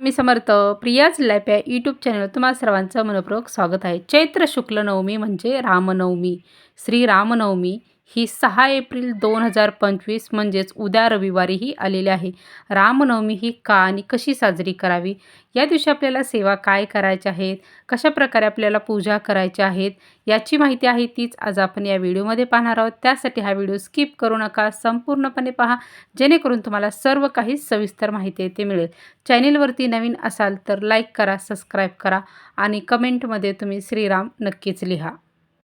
मी समर्थ प्रियाज लॅप या यूट्यूब चॅनल तुम्हा सर्वांचं मनपूर्वक स्वागत आहे. चैत्र शुक्ल नवमी म्हणजे रामनवमी. श्री रामनवमी. ही सहा एप्रिल दोन हजार पंचवीस म्हणजेच उद्या रविवारीही आलेली आहे. रामनवमी ही का आणि कशी साजरी करावी? या दिवशी आपल्याला सेवा काय करायच्या आहेत? कशा प्रकारे आपल्याला पूजा करायच्या आहेत? याची माहिती आहे तीच आज आपण या व्हिडिओमध्ये पाहणार आहोत. त्यासाठी हा व्हिडिओ स्किप करू नका संपूर्णपणे पहा. जेणेकरून तुम्हाला सर्व काही सविस्तर माहिती ते मिळेल. चॅनेलवरती नवीन असाल तर लाईक करा सबस्क्राईब करा आणि कमेंटमध्ये तुम्ही श्रीराम नक्कीच लिहा.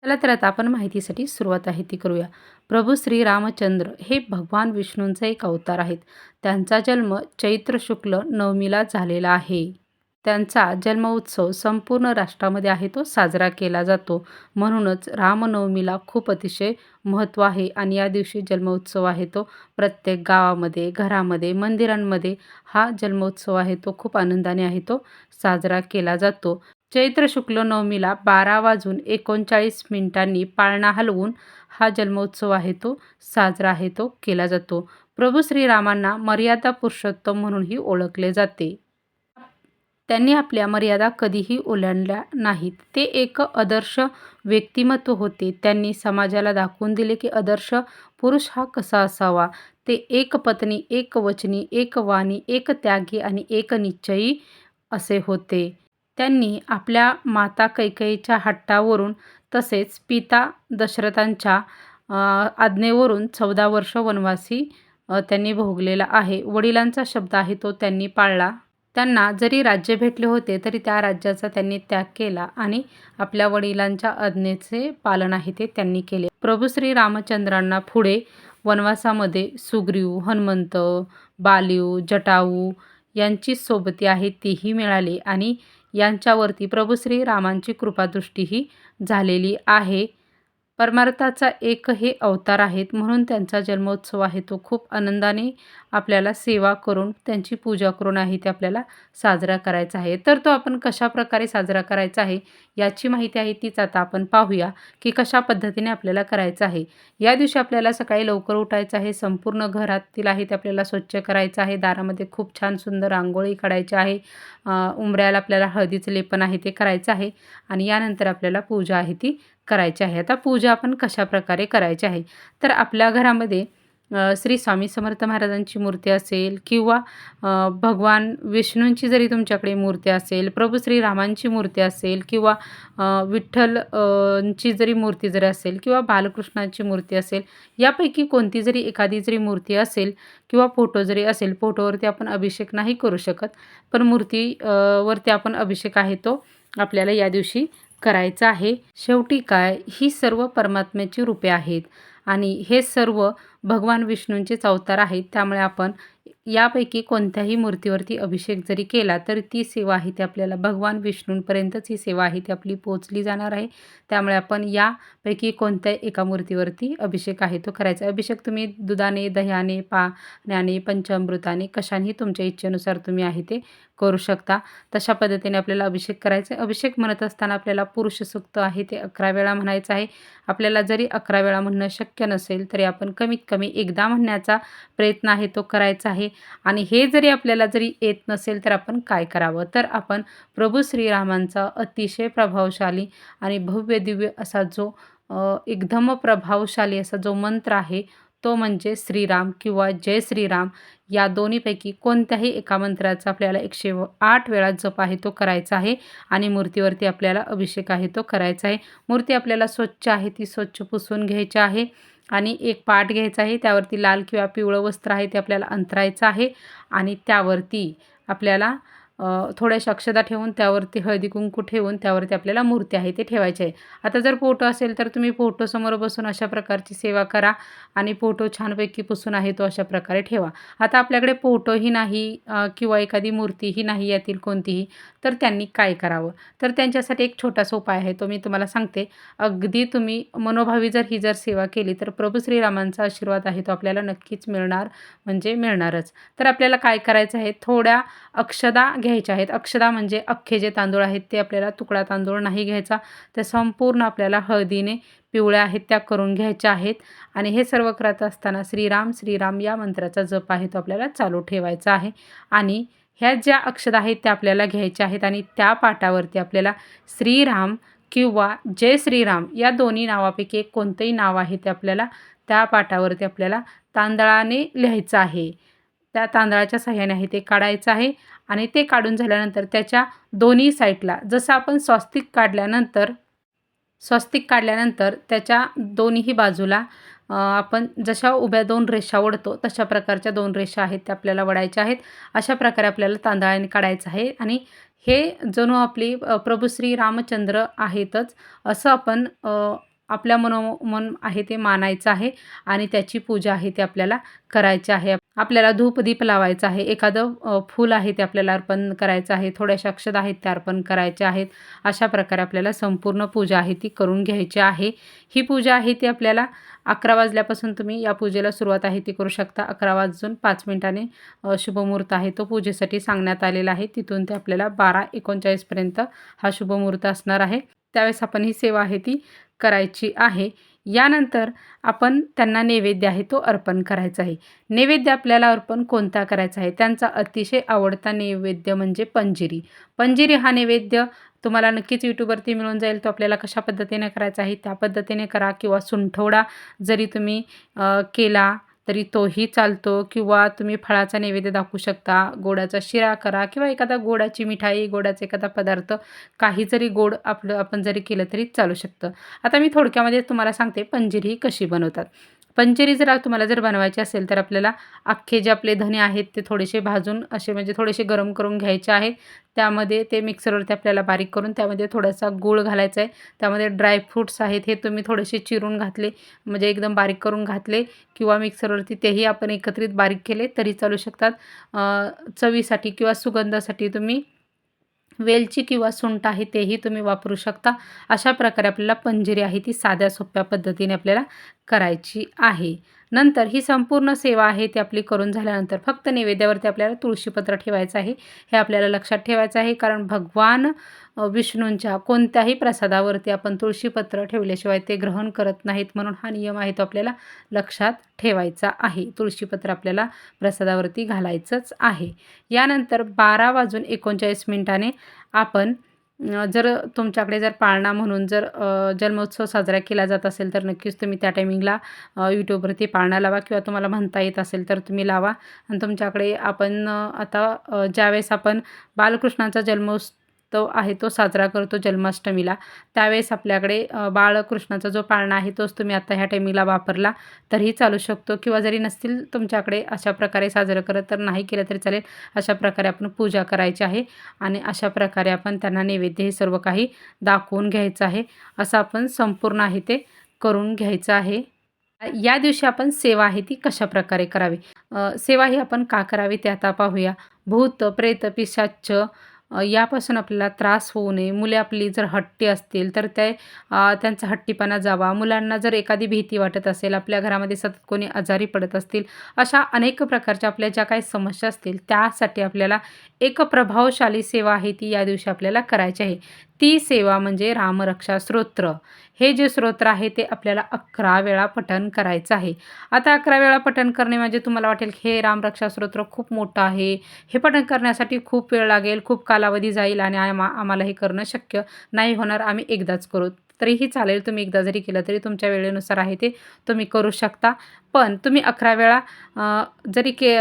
चला तर आता आपण माहितीसाठी सुरुवात आहे ती करूया. प्रभू श्री रामचंद्र हे भगवान विष्णूंचे एक अवतार आहेत. त्यांचा जन्म चैत्र शुक्ल नवमीला झालेला आहे. त्यांचा जन्म उत्सव संपूर्ण राष्ट्रामध्ये आहे तो साजरा केला जातो. म्हणूनच रामनवमीला खूप अतिशय महत्त्व आहे आणि या दिवशी जन्मोत्सव आहे तो. प्रत्येक गावामध्ये घरामध्ये मंदिरांमध्ये हा जन्मोत्सव आहे तो खूप आनंदाने आहे तो साजरा केला जातो. चैत्र शुक्ल नवमीला बारा वाजून एकोणचाळीस मिनिटांनी पाळणा हलवून हा जन्मोत्सव आहे तो साजरा आहे तो केला जातो. प्रभू श्रीरामांना मर्यादा पुरुषोत्तम म्हणूनही ओळखले जाते. त्यांनी आपल्या मर्यादा कधीही ओलांडल्या नाहीत. ते एक आदर्श व्यक्तिमत्व होते. त्यांनी समाजाला दाखवून दिले की आदर्श पुरुष हा कसा असावा? ते एक पत्नी एक वचनी एक वाणी एक त्यागी आणि एक निश्चयी असे होते. त्यांनी आपल्या माता कैकेयीच्या हट्टावरून तसेच पिता दशरथांच्या आज्ञेवरून चौदा वर्ष वनवासी त्यांनी भोगलेला आहे. वडिलांचा शब्द आहे तो त्यांनी पाळला. त्यांना जरी राज्य भेटले होते तरी त्या राज्याचा त्यांनी त्याग केला आणि आपल्या वडिलांच्या आज्ञेचे पालन आहे ते त्यांनी केले. प्रभू श्री रामचंद्रांना पुढे वनवासामध्ये सुग्रीव हनुमंत बालिव जटाऊ यांची सोबती आहे तीही मिळाली आणि यांच्यावरती प्रभू श्री रामांची कृपादृष्टीही झालेली आहे. परमार्थाचा एक हे अवतार आहेत म्हणून त्यांचा जन्मोत्सव आहे. तो खूप आनंदाने आपल्याला सेवा करून त्यांची पूजा करून आहे ते आपल्याला साजरा करायचा आहे. तर तो आपण कशा प्रकारे साजरा करायचा आहे याची माहिती आहे तीच आता आपण पाहूया की कशा पद्धतीने आपल्याला करायचं आहे. या दिवशी आपल्याला सकाळी लवकर उठायचं आहे संपूर्ण घरातील आहे ते आपल्याला स्वच्छ करायचं आहे. दारामध्ये खूप छान सुंदर रांगोळी काढायची आहे. उंबऱ्याला आपल्याला हळदीचं लेपन आहे ते करायचं आहे आणि यानंतर आपल्याला पूजा आहे ती करायची आहे. आता पूजा आपण कशा प्रकारे करायची आहे? तर आपल्या घरामध्ये श्री स्वामी समर्थ महाराजांची मूर्ती असेल किंवा भगवान विष्णूंची जरी तुमच्याकडे मूर्ती असेल प्रभू श्रीरामांची मूर्ती असेल किंवा विठ्ठल ची जरी मूर्ती जरी असेल किंवा बालकृष्णांची मूर्ती असेल यापैकी कोणती जरी एखादी जरी मूर्ती असेल किंवा फोटो जरी असेल फोटोवरती आपण अभिषेक नाही करू शकत. पण मूर्ती वरती आपण अभिषेक आहे तो आपल्याला या दिवशी करायचं आहे. शेवटी काय? ही सर्व परमात्म्याची रूपे आहेत. आणि हे सर्व भगवान विष्णूंचेच अवतार आहेत. त्यामुळे आपण यापैकी कोणत्याही मूर्तीवरती अभिषेक जरी केला तर ती सेवा आहे ती आपल्याला भगवान विष्णूंपर्यंतच ही सेवा आहे ती आपली पोचली जाणार आहे. त्यामुळे आपण यापैकी कोणत्या एका मूर्तीवरती अभिषेक आहे तो करायचा अभिषेक तुम्ही दुधाने दह्याने पाण्याने पंचामृताने कशानेही तुमच्या इच्छेनुसार तुम्ही आहे ते करू शकता. तशा पद्धतीने आपल्याला अभिषेक करायचा आहे. अभिषेक म्हणत असताना आपल्याला पुरुष सुक्त आहे ते अकरा वेळा म्हणायचं आहे. आपल्याला जरी अकरा वेळा म्हणणं शक्य नसेल तरी आपण कमीत कमी एकदा म्हणण्याचा प्रयत्न आहे तो करायचा आहे. आणि हे जरी आपल्याला जरी येत नसेल तर आपण काय करावं? तर आपण प्रभू श्रीरामांचा अतिशय प्रभावशाली आणि भव्य दिव्य असा जो एकदम प्रभावशाली असा जो मंत्र आहे तो म्हणजे श्रीराम किंवा जय श्रीराम. या दोन्हीपैकी कोणत्याही एका मंत्राचा आपल्याला एकशे आठ वेळा जप आहे तो करायचा आहे. आणि मूर्तीवरती आपल्याला अभिषेक आहे तो करायचा आहे. मूर्ती आपल्याला स्वच्छ आहे ती स्वच्छ पुसून घ्यायची आहे. आणि एक पाट घ्यायचा आहे. त्यावरती लाल किंवा पिवळं वस्त्र आहे ते आपल्याला अंतरायचं आहे. आणि त्यावरती आपल्याला थोड्याशा अक्षदा ठेवून त्यावरती हळदी कुंकू ठेवून त्यावरती आपल्याला मूर्ती आहे ते ठेवायचे आहे. आता जर फोटो असेल तर तुम्ही फोटोसमोर बसून अशा प्रकारची सेवा करा आणि फोटो छानपैकी पुसून आहे तो अशा प्रकारे ठेवा. आता आपल्याकडे फोटोही नाही किंवा एखादी मूर्तीही नाही यातील कोणतीही तर त्यांनी काय करावं? तर त्यांच्यासाठी एक छोटासा उपाय आहे तो मी तुम्हाला सांगते. अगदी तुम्ही मनोभावी जर ही जर सेवा केली तर प्रभू श्रीरामांचा आशीर्वाद आहे तो आपल्याला नक्कीच मिळणार म्हणजे मिळणारच. तर आपल्याला काय करायचं आहे? थोड्या अक्षदा घ्यायच्या आहेत. अक्षदा म्हणजे अख्खे जे तांदूळ आहेत ते आपल्याला तुकडा तांदूळ नाही घ्यायचा. ते संपूर्ण आपल्याला हळदीने पिवळ्या आहेत त्या करून घ्यायच्या आहेत. आणि हे सर्व करत असताना श्रीराम श्रीराम या मंत्राचा जप आहे तो आपल्याला चालू ठेवायचा आहे. आणि ह्या ज्या अक्षदा आहेत त्या आपल्याला घ्यायच्या आहेत. आणि त्या पाटावरती आपल्याला श्रीराम किंवा जय श्रीराम या दोन्ही नावापैकी एक कोणतंही नाव आहे ते आपल्याला त्या पाटावरती आपल्याला तांदळाने लिहायचं आहे. त्या तांदळाच्या सहाय्याने आहे ते काढायचं आहे. आणि ते काढून झाल्यानंतर त्याच्या दोन्ही साईडला जसं आपण स्वस्तिक काढल्यानंतर स्वस्तिक काढल्यानंतर त्याच्या दोन्हीही बाजूला आपण जशा उभ्या दोन रेषा ओढतो तशा प्रकारच्या दोन रेषा आहेत त्या आपल्याला वडायच्या आहेत. अशा प्रकारे आपल्याला तांदळाने काढायचं आहे. आणि हे जणू आपली प्रभू श्री रामचंद्र आहेतच असं आपण आपल्या मनो मन आहे ते मानायचं आहे आणि त्याची पूजा आहे ते आपल्याला करायची आहे. आपल्याला धूपदीप लावायचं आहे. एखादं फूल आहे ते आपल्याला अर्पण करायचं आहे. थोड्याशा अक्षत आहेत त्या अर्पण करायच्या आहेत. अशा प्रकारे आपल्याला संपूर्ण पूजा आहे ती करून घ्यायची आहे. ही पूजा आहे ती आपल्याला अकरा वाजल्यापासून तुम्ही या पूजेला सुरुवात आहे ती करू शकता. अकरा वाजून पाच मिनिटाने शुभमुहूर्त आहे तो पूजेसाठी सांगण्यात आलेला आहे. तिथून ते आपल्याला बारा एकोणचाळीसपर्यंत हा शुभमुहूर्त असणार आहे. त्यावेळेस आपण ही सेवा आहे ती करायची आहे. यानंतर आपण त्यांना नैवेद्य आहे तो अर्पण करायचा आहे. नैवेद्य आपल्याला अर्पण कोणता करायचा आहे? त्यांचा अतिशय आवडता नैवेद्य म्हणजे पंजिरी. पंजिरी हा नैवेद्य तुम्हाला नक्कीच यूट्यूबवरती मिळून जाईल. तो आपल्याला कशा पद्धतीने करायचा आहे? त्या पद्धतीने करा किंवा सुंठवडा जरी तुम्ही केला तरी तोही चालतो किंवा तुम्ही फळाचा नैवेद्य दाखवू शकता गोडाचा शिरा करा किंवा एखादा गोडाची मिठाई गोडाचा एखादा पदार्थ काही जरी गोड आपलं आपण जरी केलं तरी चालू शकतं. आता मी थोडक्यामध्ये तुम्हाला सांगते पंजिरी कशी बनवतात. पंचेरी जर तुम्हाला जर बनवायची असेल तर आपल्याला अख्खे जे आपले धने आहेत ते थोडेसे भाजून असे म्हणजे थोडेसे गरम करून घ्यायचे आहेत त्यामध्ये ते मिक्सरवरती आपल्याला बारीक करून त्यामध्ये थोडासा गूळ घालायचा आहे. त्यामध्ये ड्रायफ्रूट्स आहेत हे तुम्ही थोडेसे चिरून घातले म्हणजे एकदम बारीक करून घातले किंवा मिक्सरवरती तेही आपण एकत्रित बारीक केले तरी चालू शकतात. चवीसाठी किंवा सुगंधासाठी तुम्ही वेलची किंवा सुंठ आहे तेही तुम्ही वापरू शकता. अशा प्रकारे आपल्याला पंजिरी आहे ती साध्या सोप्या पद्धतीने आपल्याला करायची आहे. नंतर ही संपूर्ण सेवा आहे ती आपली करून झाल्यानंतर फक्त नैवेद्यावरती आपल्याला तुळशीपत्र ठेवायचं आहे. हे आपल्याला लक्षात ठेवायचं आहे कारण भगवान विष्णूंच्या कोणत्याही प्रसादावरती आपण तुळशीपत्र ठेवल्याशिवाय ते ग्रहण करत नाहीत म्हणून हा नियम आहे तो आपल्याला लक्षात ठेवायचा आहे. तुळशीपत्र आपल्याला प्रसादावरती घालायचंच आहे. यानंतर बारा वाजून एकोणचाळीस मिनिटाने आपण जर तुमच्याकडे जर पाळणा म्हणून जर जन्मोत्सव साजरा केला जात असेल तर नक्कीच तुम्ही त्या टायमिंगला यूट्यूबवरती पाळणा लावा किंवा तुम्हाला म्हणता येत असेल तर तुम्ही लावा. आणि तुमच्याकडे आपण आता ज्यावेळेस आपण बालकृष्णाचा जन्मोत्सव तो आहे तो साजरा करतो जन्माष्टमीला. त्यावेळेस आपल्याकडे बाळकृष्णाचा जो पाळणा आहे तोच तुम्ही आता ह्या टायमिंगला वापरला. तरीही चालू शकतो किंवा जरी नसतील तुमच्याकडे अशा प्रकारे साजरं करत तर नाही केलं तरी चालेल. अशा प्रकारे आपण पूजा करायची आहे आणि अशा प्रकारे आपण त्यांना नैवेद्य हे सर्व काही दाखवून घ्यायचं आहे. असं आपण संपूर्ण आहे ते करून घ्यायचं आहे. या दिवशी आपण सेवा आहे ती कशा प्रकारे करावी? सेवा ही आपण का करावी ते आता पाहूया. भूत प्रेत पिशाच्छ यापासून आपल्याला त्रास होऊ नये. मुले आपली जर हट्टी असतील तर ते त्यांचा हट्टीपणा जावा. मुलांना जर एखादी भीती वाटत असेल आपल्या घरामध्ये सतत कोणी आजारी पडत असतील अशा अनेक प्रकारच्या आपल्या ज्या काही समस्या असतील त्यासाठी आपल्याला एक प्रभावशाली सेवा आहे ती या दिवशी आपल्याला करायची आहे. ती सेवा म्हणजे रामरक्षा स्तोत्र हे जे स्तोत्र आहे ते आपल्याला अकरा वेळा पठण करायचं आहे. आता अकरा वेळा पठण करणे म्हणजे तुम्हाला वाटेल हे रामरक्षा स्तोत्र खूप मोठं आहे. हे पठण करण्यासाठी खूप वेळ लागेल खूप कालावधी जाईल आणि आमा आम्हाला हे करणं शक्य नाही होणार. आम्ही एकदाच करू. तरीही चालेल. तुम्ही एकदा जरी केलं तरी तुमच्या वेळेनुसार आहे ते तुम्ही करू शकता. पण तुम्ही अकरा वेळा जरी के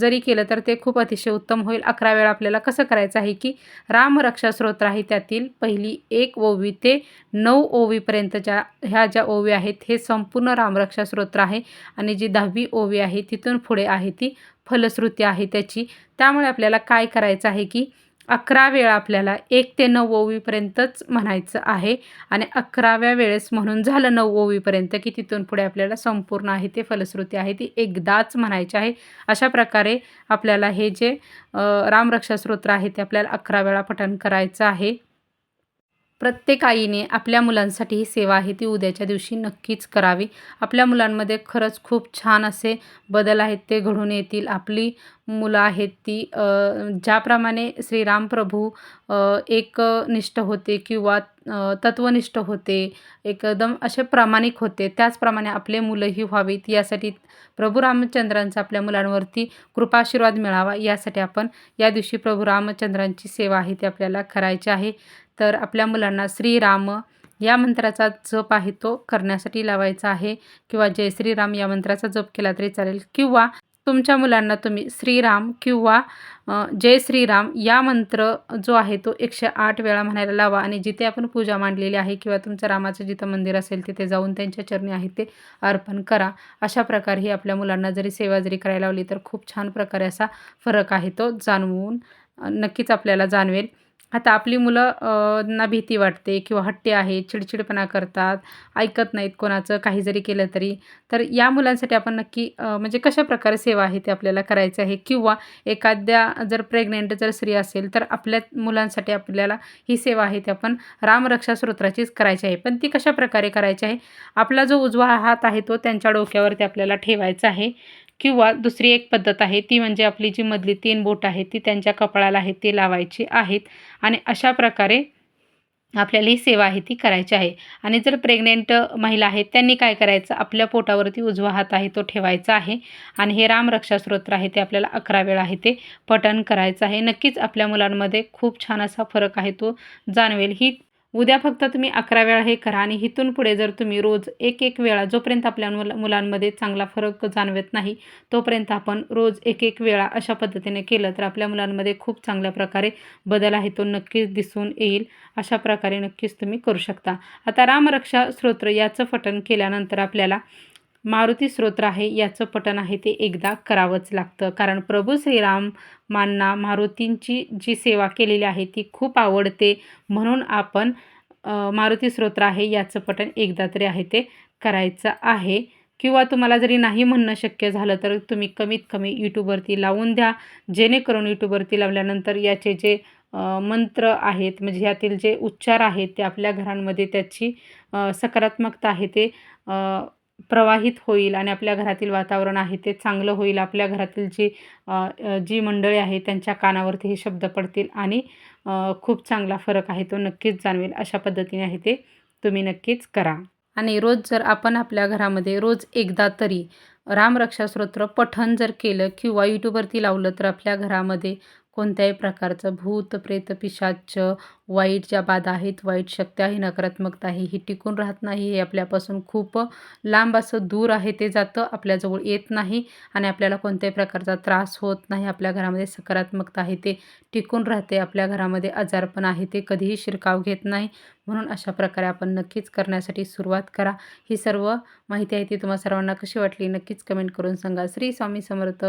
जरी केलं तर ते खूप अतिशय उत्तम होईल. अकरा वेळा आपल्याला कसं करायचं आहे की रामरक्षा स्रोत आहे त्यातील पहिली एक ओवी ते नऊ ओवीपर्यंतच्या ह्या ज्या ओवी आहेत हे संपूर्ण रामरक्षा स्रोत आहे आणि जी दहावी ओवी आहे तिथून पुढे आहे ती फलश्रुती आहे त्याची. त्यामुळे आपल्याला काय करायचं आहे की अकरा वेळा आपल्याला एक ते नऊ ओवीपर्यंतच म्हणायचं आहे. आणि अकराव्या वेळेस म्हणून झालं नऊ ओवीपर्यंत की तिथून पुढे आपल्याला संपूर्ण आहे ते फलश्रुती आहे ती एकदाच म्हणायची आहे. अशा प्रकारे आपल्याला हे जे रामरक्षा स्तोत्र आहे ते आपल्याला अकरा वेळा पठण करायचं आहे. प्रत्येक आईने आपल्या मुलांसाठी ही सेवा आहे ती उद्याच्या दिवशी नक्कीच करावी. आपल्या मुलांमध्ये खरंच खूप छान असे बदल आहेत ते घडून येतील. आपली मुलं आहेत ती ज्याप्रमाणे श्रीराम प्रभू एकनिष्ठ होते किंवा तत्वनिष्ठ होते एकदम असे प्रामाणिक होते त्याचप्रमाणे आपले मुलंही व्हावीत. यासाठी प्रभू रामचंद्रांचा आपल्या मुलांवरती कृपाशीर्वाद मिळावा. यासाठी आपण या दिवशी प्रभू रामचंद्रांची सेवा आहे ती आपल्याला करायची आहे. तर आपल्या मुलांना श्रीराम या मंत्राचा जप आहे तो करण्यासाठी लावायचा आहे. किंवा जय श्रीराम या मंत्राचा जप केला तरी चालेल. किंवा तुमच्या मुलांना तुम्ही श्रीराम किंवा जय श्रीराम या मंत्र जो आहे तो एकशे आठ वेळा म्हणायला लावा आणि जिथे आपण पूजा मांडलेली आहे किंवा तुमचं रामाचं जिथं मंदिर असेल तिथे जाऊन त्यांच्या चरणी आहे ते अर्पण करा. अशा प्रकारे ही आपल्या मुलांना जरी सेवा जरी करायला लावली तर खूप छान प्रकारे असा फरक आहे तो जाणवून नक्कीच आपल्याला जाणवेल. आता आपली मुलं ना भीती वाटते किंवा हट्टी आहे चिडचिडपणा करतात ऐकत नाहीत कोणाचं काही जरी केलं तरी. तर या मुलांसाठी आपण नक्की म्हणजे कशा प्रकारे सेवा आहे ते आपल्याला करायचं आहे? किंवा एखाद्या जर प्रेग्नेंट जर स्त्री असेल तर आपल्या मुलांसाठी आपल्याला ही सेवा आहे ती आपण रामरक्षा स्तोत्राचीच करायची आहे. पण ती कशा प्रकारे करायची आहे? आपला जो उजवा हात आहे तो त्यांच्या डोक्यावरती आपल्याला ठेवायचा आहे. किंवा दुसरी एक पद्धत आहे ती म्हणजे आपली जी मधली तीन बोट आहे ती त्यांच्या कपाळाला आहे ती लावायची आहेत आणि अशा प्रकारे आपल्याला ही सेवा आहे ती करायची आहे. आणि जर प्रेग्नेंट महिला आहेत त्यांनी काय करायचं? आपल्या पोटावरती उजवा हात आहे तो ठेवायचा आहे आणि हे रामरक्षा स्तोत्र आहे ते आपल्याला अकरा वेळा आहे ते पठण करायचं आहे. नक्कीच आपल्या मुलांमध्ये खूप छान असा फरक आहे तो जाणवेल. ही उद्या फक्त तुम्ही अकरा वेळा हे करा आणि इथून पुढे जर तुम्ही रोज एक एक वेळा जोपर्यंत आपल्या मुला मुलांमध्ये चांगला फरक जाणवत नाही तोपर्यंत आपण रोज एक एक वेळा अशा पद्धतीने केलं तर आपल्या मुलांमध्ये खूप चांगल्या प्रकारे बदल आहे तो नक्कीच दिसून येईल. अशा प्रकारे नक्कीच तुम्ही करू शकता. आता रामरक्षा स्तोत्र याचं पठण केल्यानंतर आपल्याला मारुती स्रोत्र आहे याचं पठण आहे ते एकदा करावंच लागतं. कारण प्रभू श्रीराम मांना मारुतींची जी सेवा केलेली आहे ती खूप आवडते. म्हणून आपण मारुती स्रोत्र आहे याचं पठण एकदा तरी आहे ते करायचं आहे. किंवा तुम्हाला जरी नाही म्हणणं शक्य झालं तर तुम्ही कमीत कमी यूट्यूबवरती लावून द्या. जेणेकरून यूट्यूबवरती लावल्यानंतर याचे जे मंत्र आहेत म्हणजे ह्यातील जे उच्चार आहेत ते आपल्या घरांमध्ये त्याची सकारात्मकता आहे ते प्रवाहित होईल आणि आपल्या घरातील वातावरण आहे ते चांगलं होईल आपल्या घरातील जी जी मंडळी आहे त्यांच्या कानावरती हे शब्द पडतील आणि खूप चांगला फरक आहे तो नक्कीच जाणवेल. अशा पद्धतीने आहे ते तुम्ही नक्कीच करा. आणि रोज जर आपण आपल्या घरामध्ये रोज एकदा तरी रामरक्षा स्तोत्र पठण जर केलं किंवा यूट्यूबवरती लावलं तर आपल्या घरामध्ये कोणत्याही प्रकारचं भूत प्रेत पिशाच वाईट ज्या बाधा आहेत वाईट शक्त्या ही नकारात्मकता आहे ही टिकून राहत नाही. हे आपल्यापासून खूप लांब असं दूर आहे ते जातं आपल्याजवळ येत नाही आणि आपल्याला कोणत्याही प्रकारचा त्रास होत नाही. आपल्या घरामध्ये सकारात्मकता आहे ते टिकून राहते. आपल्या घरामध्ये आजारपण आहे ते कधीही शिरकाव घेत नाही. म्हणून अशा प्रकारे आपण नक्कीच करण्यासाठी सुरुवात करा. ही सर्व माहिती आहे ती तुम्हाला सर्वांना कशी वाटली? नक्कीच कमेंट करून सांगा. श्री स्वामी समर्थ.